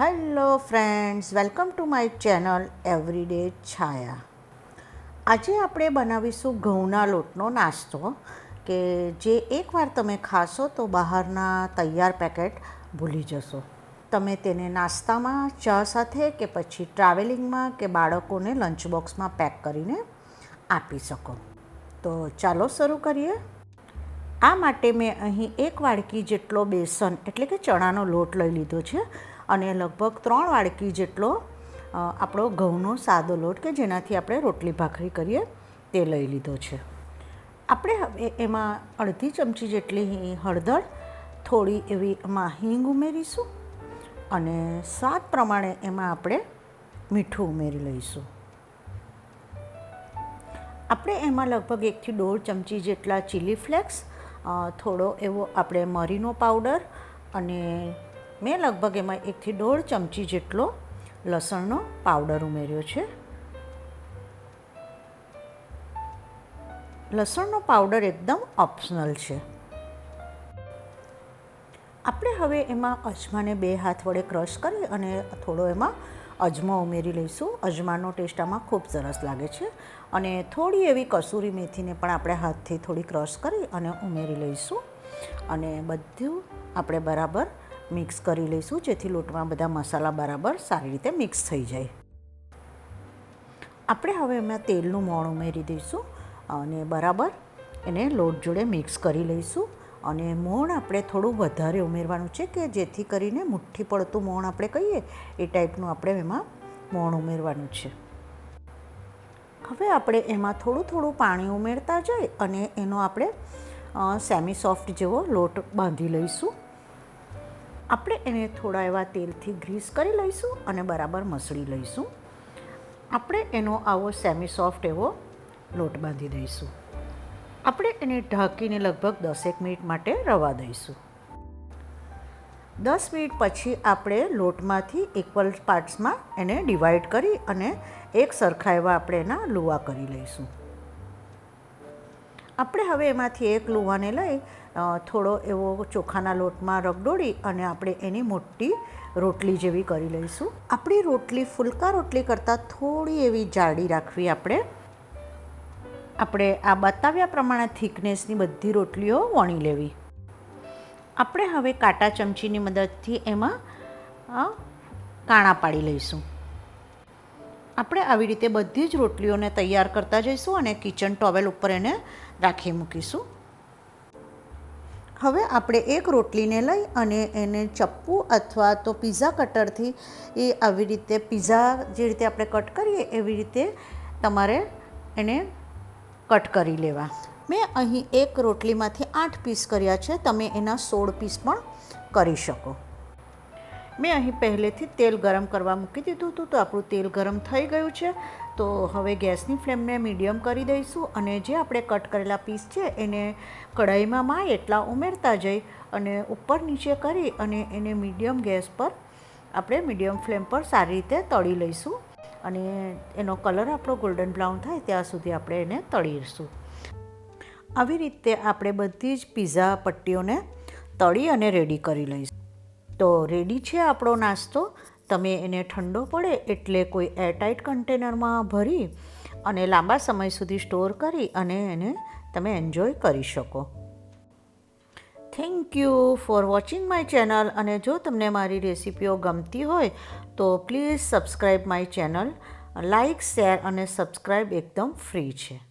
Hello friends welcome to my channel everyday Chhaya આજે આપણે બનાવીશું ઘઉંના લોટનો નાસ્તો, કે જે એકવાર તમે ખાશો તો બહારના તૈયાર પેકેટ ભૂલી જશો. તમે તેને નાસ્તામાં, ચા સાથે કે પછી ટ્રાવેલિંગમાં કે બાળકોને લંચ બોક્સમાં પેક કરીને આપી શકો. તો ચાલો શરૂ કરીએ. આ માટે મેં અહીં એક વાડકી જેટલો બેસન, એટલે કે ચણાનો લોટ લઈ લીધો છે. અને લગભગ ત્રણ વાડકી જેટલો આપણો ઘઉંનો સાદો લોટ કે જેનાથી આપણે રોટલી ભાખરી કરીએ તે લઈ લીધો છે. આપણે હવે એમાં અડધી ચમચી જેટલી હળદર, થોડી એવી એમાં હિંગ ઉમેરીશું અને સ્વાદ પ્રમાણે એમાં આપણે મીઠું ઉમેરી લઈશું. આપણે એમાં લગભગ એકથી દોઢ ચમચી જેટલા ચીલી ફ્લેક્સ થોડો એવો આપણે મરીનો પાવડર અને મેં લગભગ એમાં એકથી દોઢ ચમચી જેટલો લસણનો પાવડર ઉમેર્યો છે. લસણનો પાવડર એકદમ ઓપ્શનલ છે. આપણે હવે એમાં અજમાને બે હાથ વડે ક્રશ કરી અને થોડો એમાં અજમો ઉમેરી લઈશું. અજમાનો ટેસ્ટ આમાં ખૂબ સરસ લાગે છે અને થોડી એવી કસૂરી મેથીને પણ આપણે હાથથી થોડી ક્રશ કરી અને ઉમેરી લઈશું. અને બધું આપણે બરાબર મિક્સ કરી લઈશું, જેથી લોટમાં બધા મસાલા બરાબર સારી રીતે મિક્સ થઈ જાય. આપણે હવે એમાં તેલનું મોણ ઉમેરી દઈશું અને બરાબર એને લોટ જોડે મિક્સ કરી લઈશું. અને મોણ આપણે થોડું વધારે ઉમેરવાનું છે કે જેથી કરીને મુઠ્ઠી પડતું મોણ આપણે કહીએ, એ ટાઈપનું આપણે એમાં મોણ ઉમેરવાનું છે. હવે આપણે એમાં થોડું થોડું પાણી ઉમેરતા જઈ અને એનો આપણે સેમી સોફ્ટ જેવો લોટ બાંધી લઈશું. આપણે એને થોડા એવા તેલથી ગ્રીસ કરી લઈશું અને બરાબર મસળી લઈશું. આપણે એનો આવો સેમી સોફ્ટ એવો લોટ બાંધી દઈશું. આપણે એને ઢાંકીને લગભગ દસેક મિનિટ માટે રવા દઈશું. દસ મિનિટ પછી આપણે લોટમાંથી ઇક્વલ પાર્ટ્સમાં એને ડિવાઈડ કરી અને એક સરખા એવા આપણે એના લુવા કરી લઈશું. આપણે હવે એમાંથી એક લુવાને લઈ થોડો એવો ચોખાના લોટમાં રગડોળી અને આપણે એની મોટી રોટલી જેવી કરી લઈશું. આપણી રોટલી ફુલકા રોટલી કરતાં થોડી એવી જાડી રાખવી આપણે. આપણે આ બતાવ્યા પ્રમાણે થિકનેસની બધી રોટલીઓ વણી લેવી. આપણે હવે કાંટા ચમચીની મદદથી એમાં કાણા પાડી લઈશું. આપણે આવી રીતે બધી જ રોટલીઓને તૈયાર કરતા જઈશું અને કિચન ટોવેલ ઉપર એને રાખી મૂકીશું. હવે આપણે એક રોટલીને લઈ અને એને ચપ્પુ અથવા તો પીઝા કટરથી એ આવી રીતે પીઝા જે રીતે આપણે કટ કરીએ એવી રીતે તમારે એને કટ કરી લેવા. મેં અહીં એક રોટલીમાંથી આઠ પીસ કર્યા છે, તમે એના સોળ પીસ પણ કરી શકો. મેં અહીં પહેલેથી તેલ ગરમ કરવા મૂકી દીધું હતું, તો આપણું તેલ ગરમ થઈ ગયું છે. તો હવે ગેસની ફ્લેમને મીડિયમ કરી દઈશું અને જે આપણે કટ કરેલા પીસ છે એને કઢાઈમાં માં એટલા ઉમેરતા જઈ અને ઉપર નીચે કરી અને એને મીડિયમ ગેસ પર આપણે મીડિયમ ફ્લેમ પર સારી રીતે તળી લઈશું અને એનો કલર આપણો ગોલ્ડન બ્રાઉન થાય ત્યાં સુધી આપણે એને તળીશું. આવી રીતે આપણે બધી જ પીઝા પટ્ટીઓને તળી અને રેડી કરી લઈશું. તો રેડી છે આપણો નાસ્તો. તમે એને ઠંડો પડે એટલે કોઈ એરટાઇટ કન્ટેનરમાં ભરી અને લાંબા સમય સુધી સ્ટોર કરી અને એને તમે એન્જોય કરી શકો. Thank you for watching my channel અને જો તમને મારી રેસિપીઓ ગમતી હોય, તો please subscribe my channel like share અને સબસ્ક્રાઈબ એકદમ ફ્રી છે.